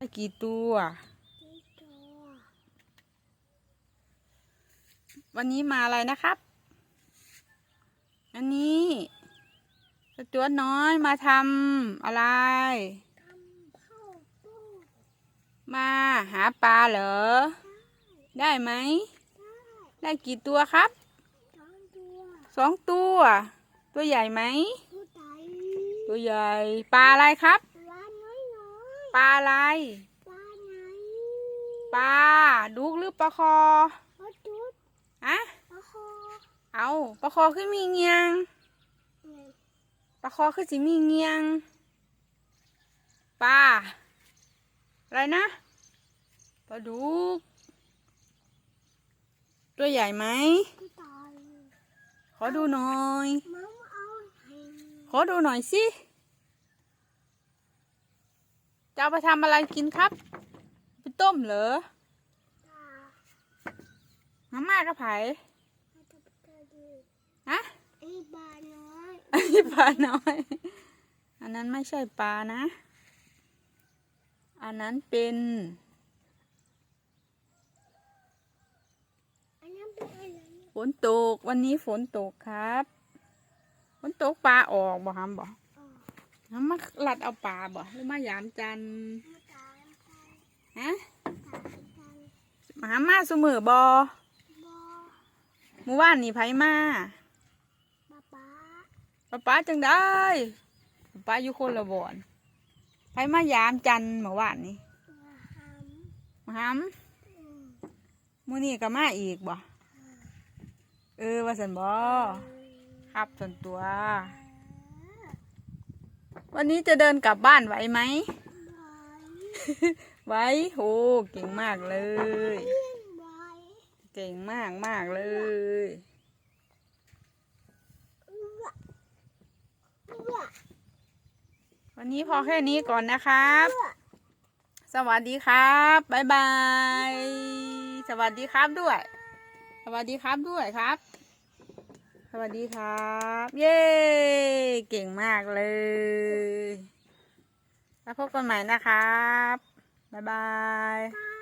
ได้กี่ตัวที่ตัว วันนี้มาอะไรนะครับ อันนี้เจ้าตัวน้อยมาทำอะไรทำข้าวต้มมาหาปลาเหรอ ได้ไหม ได้ได้กี่ตัวครับสองตัวสองตัวตัวใหญ่ไหมผู้ใดตัวใหญ่ ปลาอะไรครับ ปลาน้อยน้อย ป ลาอะไร ปลาไหนปลาดุกหรือปลาคอปลาจุดอะปลาคอเอาปลาคอขึ้นมีเงียงหนึ่งปลาคอขึ้นสิมีเงียงปลาอะไรนะปลาดุก ตัวใหญ่ไหมผู้ใดขอดูหน่อยมัมเอาให้ขอดูหน่อยสิ จะเอาไปทำอะไรกินครับไปต้มเหรอตามาม่ากระไผ่ให้ตาตาดูฮะไอ้ปลาน้อยอันนี้ปลาน้อย อันนั้นไม่ใช่ปลานะ อันนั้นเป็นอันนั้นเป็นอะไรฝนตกวันนี้ฝนตกครับ ฝนตกปลาออกบ่ฮัมบ่อ๋อ น้ำมาลัดเอาปลาบ่หรือมายามจันทร์ผู้ใดไปฮะตาไปมาหามาสมือบ่บอเมื่อวานนี่ไผมาป๊าป๊าป้าป้าจังได้ป้าป้าอยู่คนละบ่อนไผมายามจันทร์เมื่อวานนี่มาหมาหามำอืมมื้อนี้ก็มาอีกบ่เออว่าซั่นบ่ครับส่วนตัว วันนี้จะเดินกลับบ้านไหวไหม ไหวโหเก่งมากเลย เก่งมากมากเลย วันนี้พอแค่นี้ก่อนนะครับ สวัสดีครับบ๊ายบาย สวัสดีครับด้วย สวัสดีครับด้วยครับ สวัสดีครับ เย้ เก่งมากเลย แล้วพบกันใหม่นะครับ บ๊ายบายบ